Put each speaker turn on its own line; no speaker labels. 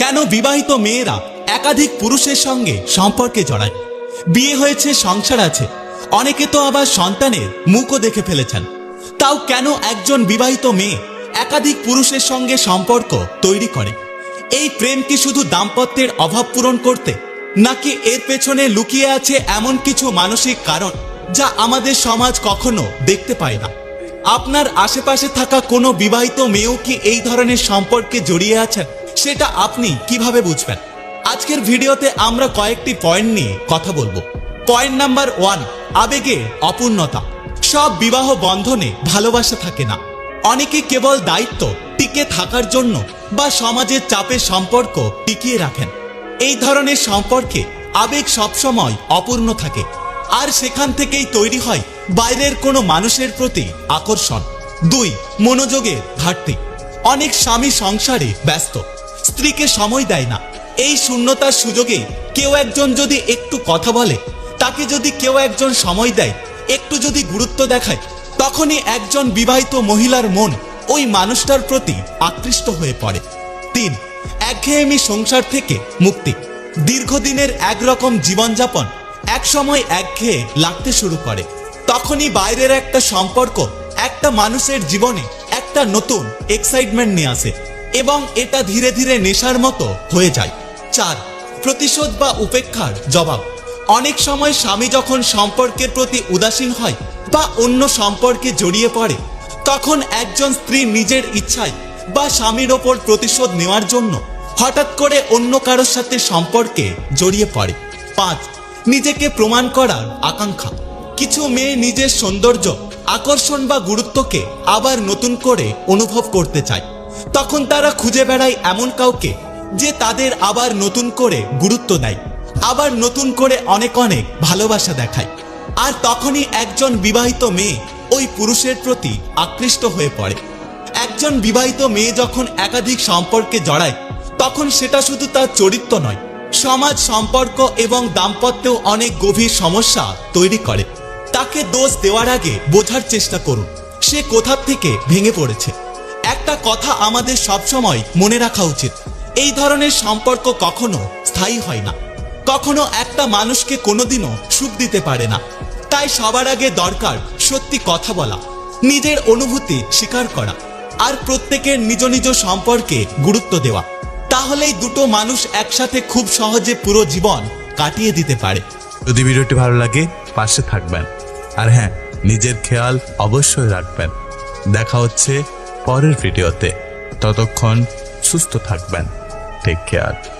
কেন বিবাহিত মেয়েরা একাধিক পুরুষের সঙ্গে সম্পর্কে জড়ায়? বিয়ে হয়েছে, সংসার আছে, অনেকে তো আবার সন্তানের মুখও দেখে ফেলেছেন। তাও কেন একজন বিবাহিত মেয়ে একাধিক পুরুষের সঙ্গে সম্পর্ক তৈরি করে? এই প্রেম কি শুধু দাম্পত্যের অভাব পূরণ করতে, নাকি এর পেছনে লুকিয়ে আছে এমন কিছু মানসিক কারণ যা আমাদের সমাজ কখনো দেখতে পায় না? আপনার আশেপাশে থাকা কোনো বিবাহিত মেয়েও কি এই ধরনের সম্পর্কে জড়িয়ে আছেন? সেটা আপনি কীভাবে বুঝবেন? আজকের ভিডিওতে আমরা কয়েকটি পয়েন্ট নিয়ে কথা বলব। পয়েন্ট নাম্বার ওয়ান আবেগে অপূর্ণতা। সব বিবাহ বন্ধনে ভালোবাসা থাকে না। অনেকে কেবল দায়িত্ব, টিকে থাকার জন্য বা সমাজের চাপে সম্পর্ক টিকিয়ে রাখেন। এই ধরনের সম্পর্কে আবেগ সবসময় অপূর্ণ থাকে। আর সেখান থেকেই তৈরি হয় বাইরের কোনো মানুষের প্রতি আকর্ষণ। দুই, মনোযোগের ঘাটতি। অনেক স্বামী সংসারে ব্যস্ত। স্ত্রীকে সময় দেয় না। এই শূন্যতার সুযোগে কেউ একজন যদি একটু কথা বলে, তাকে যদি কেউ একজন সময় দেয়, একটু যদি গুরুত্ব দেখায়, তখনই একজন বিবাহিত মহিলার মন ওই মানুষটার প্রতি আকৃষ্ট হয়ে পড়ে। তিন, একঘেয়েমি সংসার থেকে মুক্তি। দীর্ঘদিনের একরকম জীবনযাপন একসময় একঘেয়ে লাগতে শুরু করে। তখনই বাইরের একটা সম্পর্ক, একটা মানুষের জীবনে একটা নতুন এক্সাইটমেন্ট নিয়ে আসে। এবং এটা ধীরে ধীরে নেশার মতো হয়ে যায়। চার, প্রতিশোধ বা উপেক্ষার জবাব। অনেক সময় স্বামী যখন সম্পর্কের প্রতি উদাসীন হয় বা অন্য সম্পর্কে জড়িয়ে পড়ে, তখন একজন স্ত্রী নিজের ইচ্ছায় বা স্বামীর ওপর প্রতিশোধ নেওয়ার জন্য হঠাৎ করে অন্য কারোর সাথে সম্পর্কে জড়িয়ে পড়ে। পাঁচ, নিজেকে প্রমাণ করার আকাঙ্ক্ষা। কিছু মেয়ে নিজের সৌন্দর্য, আকর্ষণ বা গুরুত্বকে আবার নতুন করে অনুভব করতে চায়। তখন তারা খুঁজে বেড়ায় এমন কাউকে যে তাদের আবার নতুন করে গুরুত্ব দেয়, আবার নতুন করে অনেক অনেক ভালোবাসা দেখায়। আর তখনই একজন বিবাহিত মেয়ে ওই পুরুষের প্রতি আকৃষ্ট হয়ে পড়ে। একজন বিবাহিত মেয়ে যখন একাধিক সম্পর্কে জড়ায়, তখন সেটা শুধু তার চরিত্র নয়, সমাজ সম্পর্ক এবং দাম্পত্যেও অনেক গভীর সমস্যা তৈরি করে। তাকে দোষ দেওয়ার আগে বোঝার চেষ্টা করুন, সে কোথা থেকে ভেঙে পড়েছে। একটা কথা আমাদের সবসময় মনে রাখা উচিত। এই ধরনের সম্পর্ক কখনো স্থায়ী হয় না। কখনো একটা মানুষকে কোনোদিনও সুখ দিতে পারে না। তাই সবার আগে দরকার সত্যি কথা বলা, নিজের অনুভূতি স্বীকার করা আর প্রত্যেকের নিজ নিজ সম্পর্কে গুরুত্ব দেওয়া। তাহলেই দুটো মানুষ একসাথে খুব সহজে পুরো জীবন কাটিয়ে দিতে পারে।
যদি ভিডিওটি ভালো লাগে, পাশে থাকবেন। আর হ্যাঁ নিজের খেয়াল অবশ্যই রাখবেন। দেখা হচ্ছে পরের ভিডিওতে। ততক্ষণ সুস্থ থাকবেন। Take care